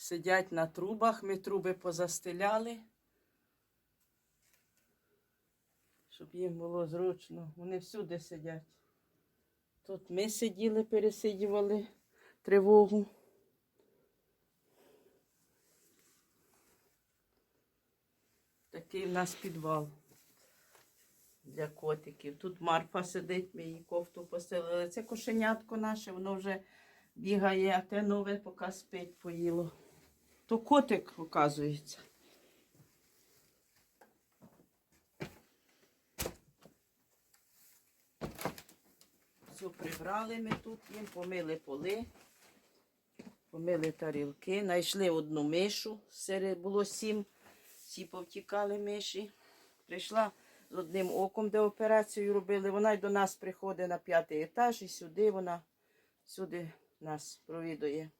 Сидять на трубах, ми труби позастеляли, щоб їм було зручно. Вони всюди сидять. Тут ми сиділи, пересидівали тривогу. Такий в нас підвал для котиків. Тут Марфа сидить, ми її кофту постелили. Це кошенятко наше, воно вже бігає, а те нове поки спить поїло. То котик, оказується. Все прибрали ми тут їм, помили поли, помили тарілки, знайшли одну мишу, серед було сім, всі повтікали миші. Прийшла з одним оком, де операцію робили. Вона й до нас приходить на п'ятий етаж і сюди вона сюди нас провідує.